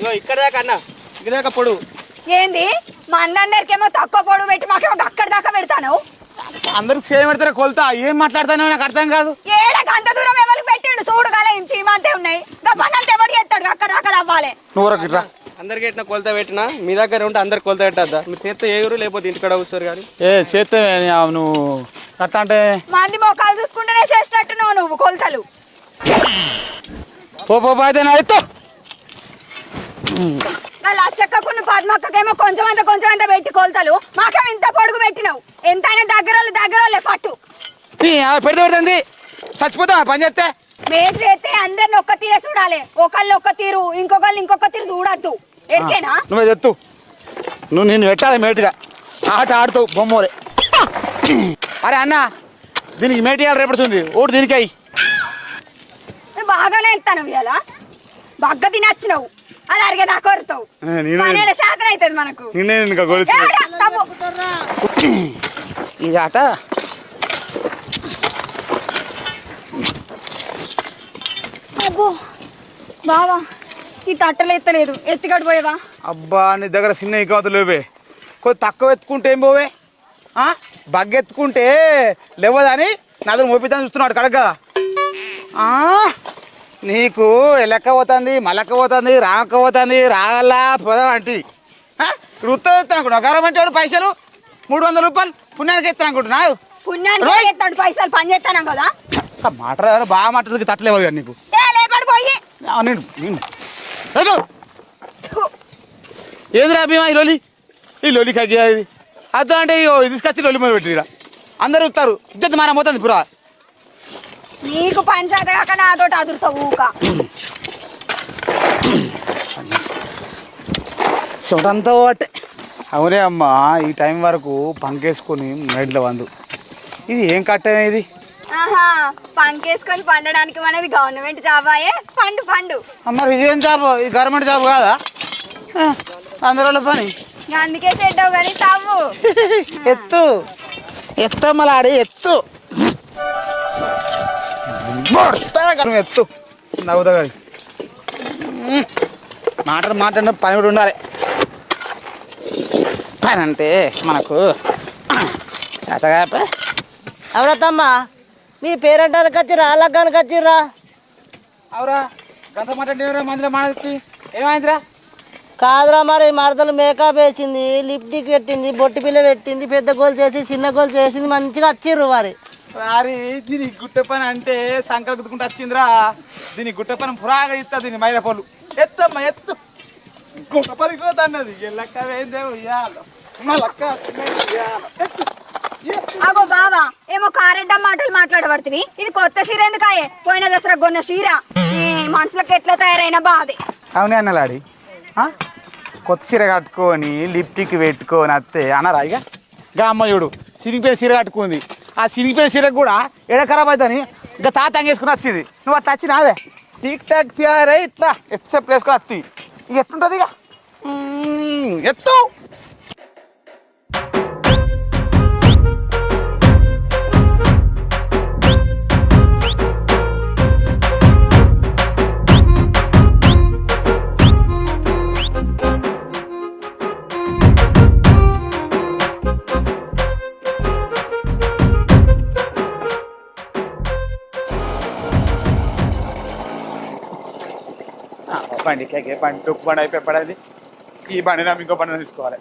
ఇగో ఇక్కడ దాకా అన్న. ఇక్కడ దాకా పొడు. ఏంది? మా అందరికేమో తక్కువ పొడుగు పెట్టి మాకేమో అక్కడ దాకా పెడతాను అందరికి సేమ్ పెడతారా కొలత. ఏం మాట్లాడతానో నాకు అర్థం కాదు. ఏడకి అంత దూరం ఎవరికి పెట్టిండు? చూడు గల ఇంచి మంతే ఉన్నాయి. ఇంకా పన్నంత ఎవడు చేస్తాడు అక్కడ దాకా అవ్వాలి నువ్వు గిట్రా అందరికి ఎట్టిన కొలత పెట్టినా? మీ దగ్గర ఉంటే అందరికి కొలత పెట్టద్దా? మీరు చేస్తే ఏగురు లేకపోతే ఇంటికాడ కూర్చోరు కానీ ఏ చేస్తే నువ్వు కట్ట అంటే? మంది మొక్కలు చూసుకుంటేనే చేసినట్టున్నావు నువ్వు కొలతలు. పో పో అయితే నా అలా చెక్కకున్న పద్మక్కకేమో కొంచెం అంత కొంచెం అంత పెట్టి కొలతలు. మాకేమో ఇంత పొడుగు పెట్టినావు? ఎంతైనా దగ్గర దగ్గర పట్టు. పెడితే పెడుతుంది. పని చేస్తే. మేట్ చేస్తే అందరిని ఒక్క తీరే చూడాలి. ఒకళ్ళు ఒక్క తీరు ఇంకొకళ్ళు ఇంకొక తీరు చూడద్దు. ఎరికేనా? నువ్వే చెప్తూ. నువ్వు నేను పెట్టాలి మేటుగా. ఆట ఆడుతావు బొమ్మలే. అరే అన్న దీనికి మేటి రేపడుతుంది. ఓటు దీనికి. బాగానే ఇస్తాను ఇవాళ బగ్గ తినచ్చినావు. అది అరిగేదా కొరుతావు నేనే- పన్నెండు శాతం అవుతుంది మనకు. నిన్నే ఇంకా గొలుసు ఏడా, తమ్ము. ఇది ఆట. అబ్బో బావా ఈ తట్టలు ఎత్తలేదు. ఎత్తికడు పోయేవా అబ్బా నీ దగ్గర చిన్న ఇంకవతలు లేవే. కొద్ది తక్కువ ఎత్తుకుంటే ఏం పోవే? ఆ? బగ్గ ఎత్తుకుంటే లేవదని నా దగ్గర మోపిద్దాన్ని చూస్తున్నాడు కడగ. నీకు ఎలక్క పోతుంది మలక్క పోతుంది రామక్క పోతుంది రాగల్లా పోదాం అంటే. ఇప్పుడు ఉత్తరం గరం అంటే వాడు పైసలు? మూడు వందల రూపాయలు పుణ్యానికి ఎత్తాను అనుకుంటున్నావు పుణ్యానికి. ఎత్తాడు పైసలు పని చేస్తాను కదా. మాట్లాడారు బాగా మాట్లాడుతుంది తట్టలేవు కానీ నీకు. నేను నేను ఏదో ఏదిరా భీమా ఈ లోలి ఈ లోలి కగ్గి ఇది అద్దా అంటే ఇది తీసుకొచ్చి లోలి మీద పెట్టి అందరు వస్తారు ఇద్దరు మన పోతుంది పురా. నీకు పని చేత కాక నాతోటి అదురుతావు ఊక. చూడంతా ఒకటే. అవునే అమ్మా ఈ టైం వరకు పంకేసుకొని నైట్లో వందు. ఇది ఏం కట్టమే ఇది? ఆహా పంకేసుకొని పండడానికి మనది గవర్నమెంట్ జాబ్ అయ్యే పండు. పండు మరి ఇది జాబ్? ఇది గవర్నమెంట్ జాబ్ కాదా? అందరిలో పని. అందుకే చెడ్డావు కానీ తవ్వు. ఎత్తు. ఎత్తమ్మలాడి ఎత్తు. ఎత్తు. నవ్వుతా కానీ మాట మాట పని కూడా ఉండాలి. పని అంటే మనకు అతగా ఎవరత్తమ్మా మీ పేరెంటానికి వచ్చిర్రా లగ్గానికి వచ్చిర్రా అవురా గంట మాట మందిలో మాట్లాడి ఏమైందిరా? కాదురా మరి మరదలు మేకప్ వేసింది లిప్టిక్ పెట్టింది బొట్టి పిల్ల పెట్టింది పెద్ద గోల్ చేసి చిన్న గోల్ చేసింది మంచిగా వచ్చిర్రు మరి. వారి దీని గుట్ట పని అంటే సంకల్ గుద్దుకుంటూ వచ్చిందిరా. దీని గుట్ట పని పురాగా ఇస్తా దీని మైరపళ్ళు ఎత్తమ్మా ఎత్తు. గుట్ట పని కూడా అన్నది ఎల్లక్క వేందే ఉయ్యాలో. అగో బావా ఏమో కారెడ్డ మాటలు మాట్లాడబడుతుంది ఇది కొత్త చీర ఎందుకాయే? పోయిన దసరా కొన్న చీర. ఈ మనుషులకు ఎట్లా తయారైన బాధే. అవునే అన్నలాడి ఆ? కొత్త చీర కట్టుకొని లిప్టిక్ పెట్టుకొని వస్తే అన్నారా ఇక? గా అమ్మ చూడు సిరిగిపోయిన చీర కట్టుకుంది. ఆ సిరిగిపోయిన చీర కూడా ఎడ ఖరాబ్ అవుతుంది ఇంకా తాత అంగేసుకుని వచ్చింది. నువ్వు అట్లా వచ్చి నావే టీక్ టాక్ తయారై ఇట్లా. ఎత్తుసేపు వేసుకొని వస్తుంది ఇక ఎట్లుంటుంది ఇక? ఎత్తు. బండి కేకే బండి తొక్కు బండి అయిపోయి పడేది. ఈ బండి నాకు ఇంకో బండి తీసుకోవాలి.